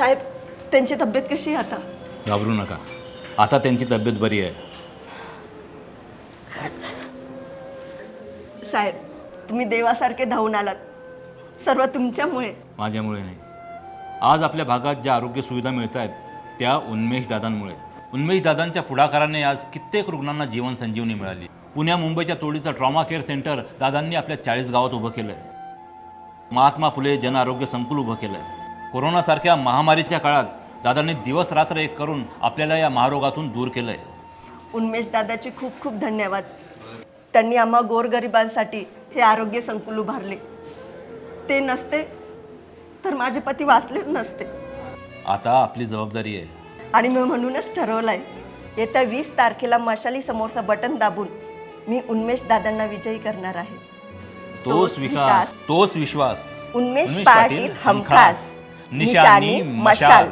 त्यांची तब्येत कशी आहे आता? घाबरू नका. आता त्यांची तब्येत बरी आहे. साहेब तुम्ही देवासारखे धावून आलात. सर्व तुमच्यामुळे. माझ्यामुळे नाही. आज आपल्या भागात ज्या आरोग्य सुविधा मिळत आहेत त्या उन्मेष दादांमुळे. उन्मेष दादांच्या पुढाकाराने आज कित्येक रुग्णांना जीवन संजीवनी मिळाली. पुण्या मुंबईच्या तोडीचं ट्रॉमा केअर सेंटर दादांनी आपल्या चाळीस गावात उभं केलं आहे महात्मा फुले जन आरोग्य संकुल उभं केलं आहे कोरोनासारख्या महामारीच्या काळात दादांनी दिवस रात्र एक करून आपल्याला या महारोगातून दूर केलं आहे उन्मेष दादाचे खूप खूप धन्यवाद. त्यांनी आम्हा गोरगरिबांसाठी हे आरोग्य संकुल उभारले. ते नसते तर माझे पती वाचलेच नसते. आता आपली जबाबदारी आहे. आणि मी म्हणूनच ठरवलंय येत्या वीस तारखेला मशाली समोरचं बटन दाबून मी उन्मेष दादांना विजयी करणार आहे. तोच विकास तोच विश्वास. उन्मेष पाटील हमखास. निशाणी मशाल.